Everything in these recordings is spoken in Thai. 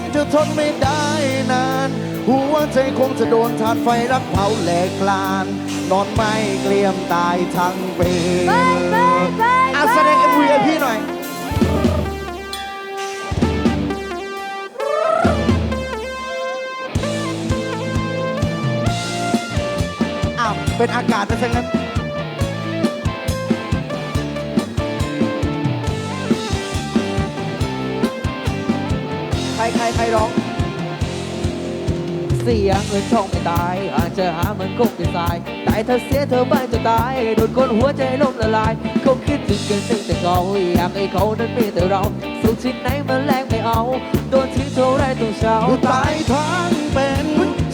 งจะทนไม่ได้นาน หัวใจคงจะโดนทานไฟรักเผาแหลกลาน นอนไม่เกลียมตายทั้งปีไปไปไปอาแสดง MV ให้พี่หน่อยอ้าวเป็นอากาศนะฉะนั้น ใครใครใครร้อง เสียเงินช่องไม่ตาย อาจจะหามันคงจะตายแต่ถ้าเสียเธอบ้างจะตายโดนคนหัวใจล่มละลายเขาคิดถึงกันซึ่งแต่เขาอยากให้เขานั้นมีแต่เราสุขที่ไหนมันแลกไม่เอา โดนทิ้งเท่าไรต้องเช้าตายทั้งเป็น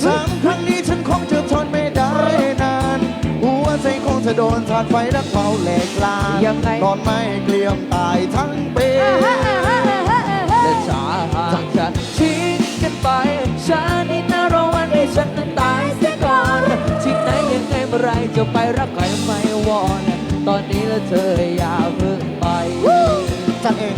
สามครั้งนี้ฉันคงจะทนไม่ได้นานหัวใจคงจะโดนถาดไฟรักเผาแหลกลานยังไงนอนไม่เกลียมตายทั้งเป็อ่าน จะไปรักใครไม่วอนตอนนี้แล้วเธออย่าเพิ่งไปจันเอง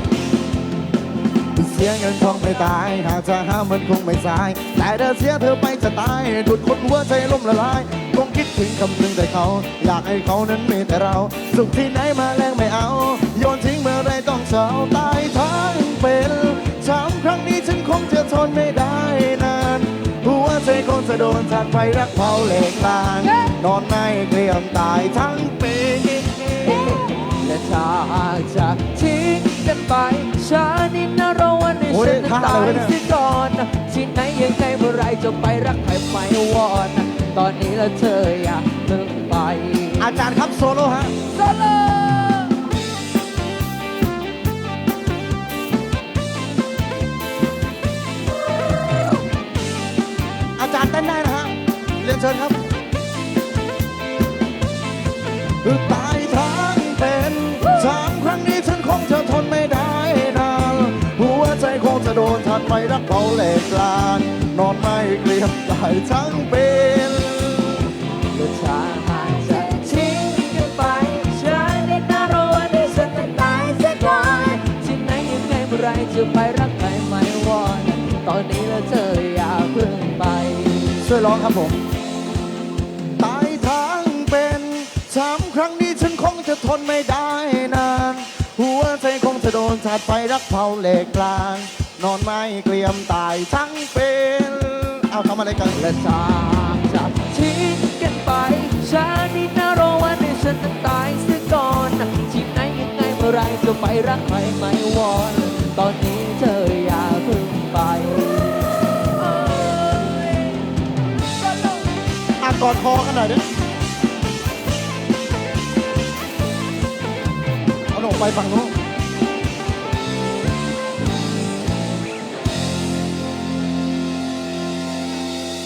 เสียเงินทองไม่ตายหากจะห้ามมันคงไม่สาย แต่ถ้าเสียเธอไปจะตายดุดคนหัวใจล่มละลาย คงคิดถึงคำนึงแต่เขา อยากให้เขานั้นมีแต่เรา สุขที่ไหนมาแลกไม่เอา โยนทิ้งเมื่อไรต้องเศร้าตายทั้งเป็นสามครั้งนี้ฉันคงจะทนไม่ได้ นานหัวใจคงจะโดนทานไฟรักเผาเหล็กลานนอนไม่เกลียมตายทั้งปีและถ้าหากจะทิ้งกันไปฉันนี่น่ารอวันให้ฉันนั้นตายเสียก่อนที่ไหนยังไงเมื่อไรจะไปรักใครไม่วอน ตอนนี้แล้วเธออย่าเพิ่งไป อาจารย์ครับโซโล่ฮะ โซโล ชิญครับตายทั้งเป็นสามครั้งนี้ฉันคงจะทนไม่ได้นานหัวใจคงจะโดนทันไฟรักเผาเหล็กลาน นอนไม่เกลียมตายทั้งเป็นและถ้าหากจะทิ้งกันไปฉันนี่น่ารอวันให้ฉันนั้นตายเสียก่อนที่ไหนยังไงเมื่อไรจะไปรักใครไม่วอนตอนนี้แล้วเธออย่าเพิ่งไป ช่วยร้องครับผม คงจะทนไม่ได้นาน หัวใจคงจะโดนถาดไฟรักเผาเหล็กกลาง นอนไม่เกลียมตายทั้งเป็น เอาทำอะไรกันและถ้าจะทิ้งกันไปฉันนี่น่ารอวันให้ฉันนั้นตายเสียก่อนทีไหนยังไงเมื่อไรจะไปรักใครไม่วอน ตอนนี้เธออย่าเพิ่งไปอะกอดคอกันหน่อยดิ เอาหนูไปฝั่งนู้น